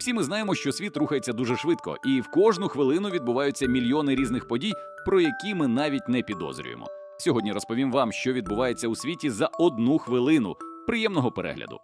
Всі ми знаємо, що світ рухається дуже швидко, і в кожну хвилину відбуваються мільйони різних подій, про які ми навіть не підозрюємо. Сьогодні розповім вам, що відбувається у світі за одну хвилину. Приємного перегляду.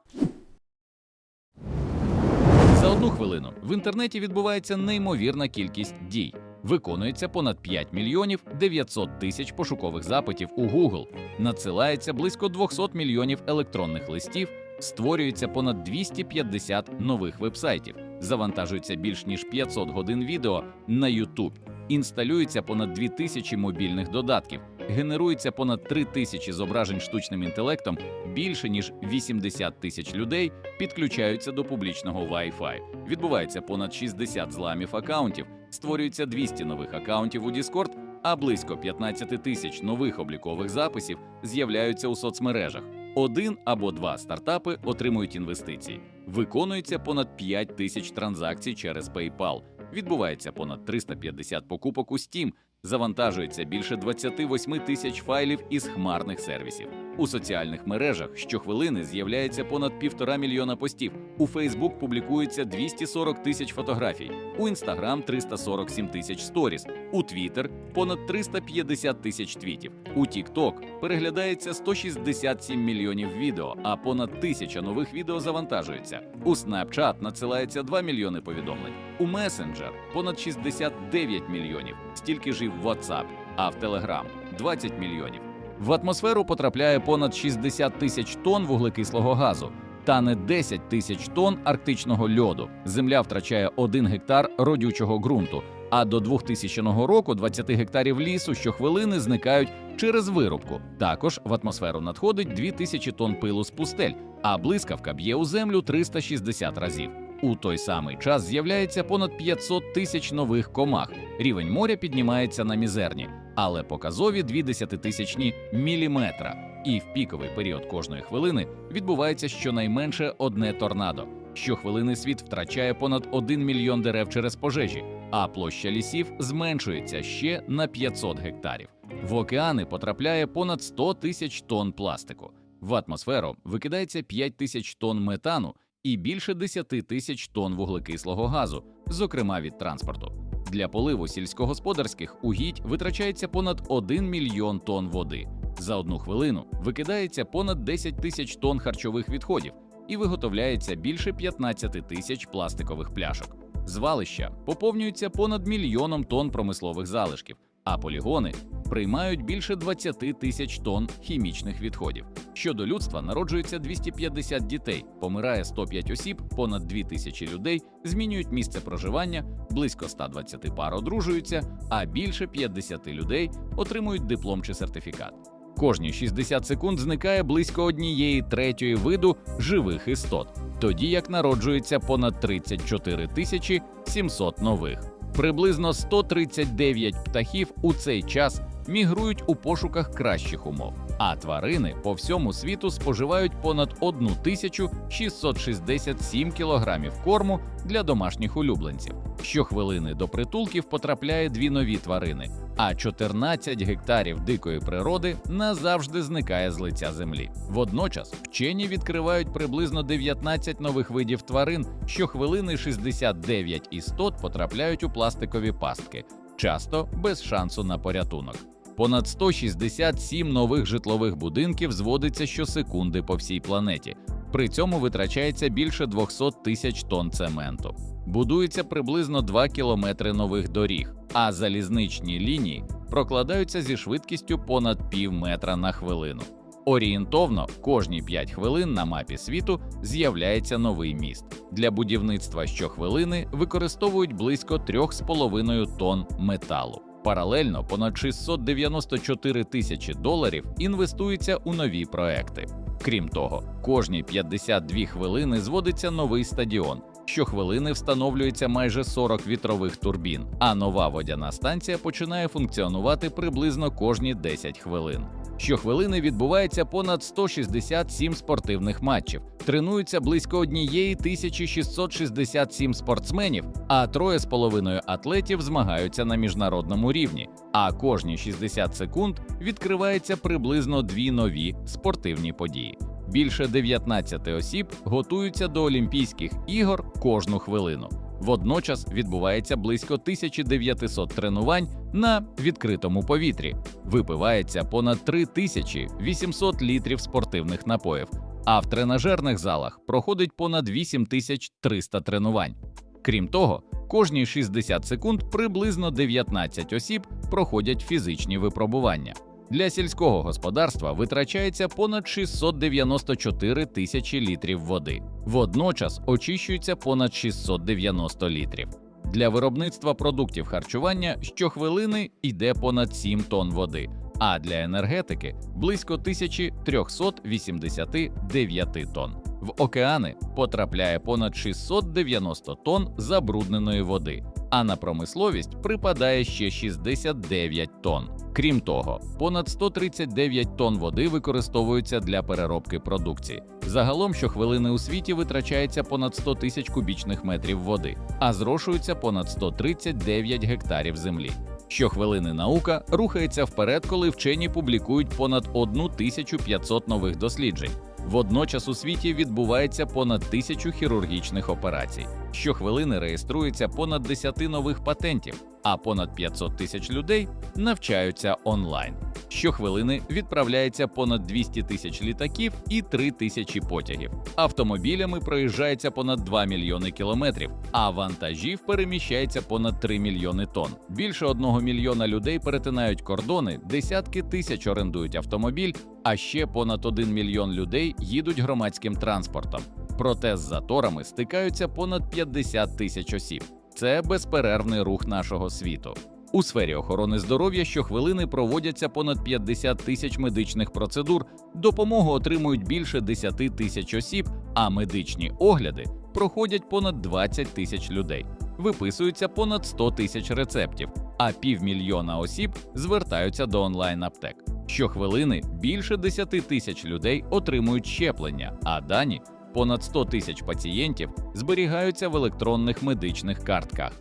За одну хвилину в інтернеті відбувається неймовірна кількість дій. Виконується понад 5 мільйонів 900 тисяч пошукових запитів у Google, надсилається близько 200 мільйонів електронних листів, створюється понад 250 нових вебсайтів, завантажується більш ніж 500 годин відео на YouTube, інсталюється понад 2000 мобільних додатків, генерується понад 3000 зображень штучним інтелектом, більше ніж 80 тисяч людей підключаються до публічного Wi-Fi. Відбувається понад 60 зламів акаунтів, створюється 200 нових акаунтів у Discord, а близько 15 тисяч нових облікових записів з'являються у соцмережах. Один або два стартапи отримують інвестиції. Виконується понад 5 тисяч транзакцій через PayPal. Відбувається понад 350 покупок у Steam. Завантажується більше 28 тисяч файлів із хмарних сервісів. У соціальних мережах щохвилини з'являється понад півтора мільйона постів. У Facebook публікується 240 тисяч фотографій, у Instagram 347 тисяч сторіс, у Twitter понад 350 тисяч твітів. У TikTok переглядається 167 мільйонів відео, а понад тисяча нових відео завантажується. У Snapchat надсилається 2 мільйони повідомлень. У Messenger понад 69 мільйонів, стільки ж і в WhatsApp, а в Telegram 20 мільйонів. В атмосферу потрапляє понад 60 тисяч тонн вуглекислого газу. Тане 10 тисяч тонн арктичного льоду. Земля втрачає 1 гектар родючого ґрунту. А до 2000 року 20 гектарів лісу щохвилини зникають через вирубку. Також в атмосферу надходить 2000 тонн пилу з пустель, а блискавка б'є у землю 360 разів. У той самий час з'являється понад 500 тисяч нових комах. Рівень моря піднімається на мізерні, але показові 0,2 міліметра. І в піковий період кожної хвилини відбувається щонайменше одне торнадо. Щохвилини світ втрачає понад 1 мільйон дерев через пожежі, а площа лісів зменшується ще на 500 гектарів. В океани потрапляє понад 100 тисяч тонн пластику. В атмосферу викидається 5 тисяч тонн метану і більше 10 тисяч тонн вуглекислого газу, зокрема від транспорту. Для поливу сільськогосподарських угідь витрачається понад 1 мільйон тонн води. За одну хвилину викидається понад 10 тисяч тонн харчових відходів і виготовляється більше 15 тисяч пластикових пляшок. Звалища поповнюються понад мільйоном тонн промислових залишків, а полігони приймають більше 20 тисяч тонн хімічних відходів. Щодо людства народжується 250 дітей, помирає 105 осіб, понад 2 тисячі людей змінюють місце проживання, близько 120 пар одружуються, а більше 50 людей отримують диплом чи сертифікат. Кожні 60 секунд зникає близько однієї третьої виду живих істот, тоді як народжується понад 34 тисячі 700 нових. Приблизно 139 птахів у цей час мігрують у пошуках кращих умов, а тварини по всьому світу споживають понад 1667 кілограмів корму для домашніх улюбленців. Щохвилини до притулків потрапляє дві нові тварини, а 14 гектарів дикої природи назавжди зникає з лиця землі. Водночас вчені відкривають приблизно 19 нових видів тварин. Щохвилини 69 істот потрапляють у пластикові пастки, часто без шансу на порятунок. Понад 167 нових житлових будинків зводиться щосекунди по всій планеті. При цьому витрачається більше 200 тисяч тонн цементу. Будується приблизно 2 кілометри нових доріг, а залізничні лінії прокладаються зі швидкістю понад пів метра на хвилину. Орієнтовно кожні 5 хвилин на мапі світу з'являється новий міст. Для будівництва щохвилини використовують близько 3,5 тонн металу. Паралельно понад 694 тисячі доларів інвестується у нові проекти. Крім того, кожні 52 хвилини зводиться новий стадіон. Щохвилини встановлюється майже 40 вітрових турбін, а нова водяна станція починає функціонувати приблизно кожні 10 хвилин. Щохвилини відбувається понад 167 спортивних матчів. Тренуються близько однієї 1667 спортсменів, а троє з половиною атлетів змагаються на міжнародному рівні. А кожні 60 секунд відкривається приблизно дві нові спортивні події. Більше 19 осіб готуються до Олімпійських ігор кожну хвилину. Водночас відбувається близько 1900 тренувань на відкритому повітрі. Випивається понад 3800 літрів спортивних напоїв, а в тренажерних залах проходить понад 8300 тренувань. Крім того, кожні 60 секунд приблизно 19 осіб проходять фізичні випробування. Для сільського господарства витрачається понад 694 тисячі літрів води. Водночас очищується понад 690 літрів. Для виробництва продуктів харчування щохвилини йде понад 7 тонн води, а для енергетики близько 1389 тонн. В океани потрапляє понад 690 тонн забрудненої води, а на промисловість припадає ще 69 тонн. Крім того, понад 139 тонн води використовуються для переробки продукції. Загалом щохвилини у світі витрачається понад 100 тисяч кубічних метрів води, а зрошується понад 139 гектарів землі. Щохвилини наука рухається вперед, коли вчені публікують понад 1500 нових досліджень. Водночас у світі відбувається понад тисячу хірургічних операцій. Щохвилини реєструється понад 10 нових патентів, а понад 500 тисяч людей навчаються онлайн. Щохвилини відправляється понад 200 тисяч літаків і 3 тисячі потягів. Автомобілями проїжджається понад 2 мільйони кілометрів, а вантажів переміщається понад 3 мільйони тонн. Більше 1 мільйона людей перетинають кордони, десятки тисяч орендують автомобіль, а ще понад 1 мільйон людей їдуть громадським транспортом. Проте з заторами стикаються понад 50 тисяч осіб. Це безперервний рух нашого світу. У сфері охорони здоров'я щохвилини проводяться понад 50 тисяч медичних процедур, допомогу отримують більше 10 тисяч осіб, а медичні огляди проходять понад 20 тисяч людей. Виписуються понад 100 тисяч рецептів, а півмільйона осіб звертаються до онлайн-аптек. Щохвилини більше 10 тисяч людей отримують щеплення, а дані понад 100 тисяч пацієнтів зберігаються в електронних медичних картках.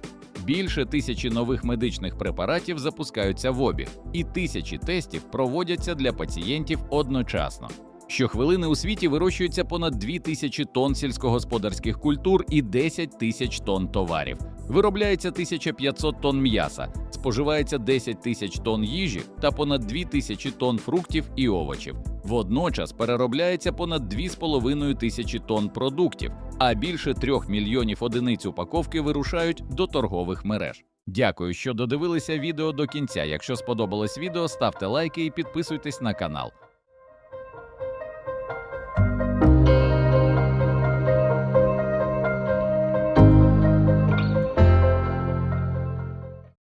Більше тисячі нових медичних препаратів запускаються в обіг, і тисячі тестів проводяться для пацієнтів одночасно. Щохвилини у світі вирощується понад 2 тисячі тонн сільськогосподарських культур і 10 тисяч тонн товарів. Виробляється 1500 тонн м'яса, споживається 10 тисяч тонн їжі та понад 2 тисячі тонн фруктів і овочів. Водночас переробляється понад 2,5 тисячі тонн продуктів, а більше трьох мільйонів одиниць упаковки вирушають до торгових мереж. Дякую, що додивилися відео до кінця. Якщо сподобалось відео, ставте лайки і підписуйтесь на канал.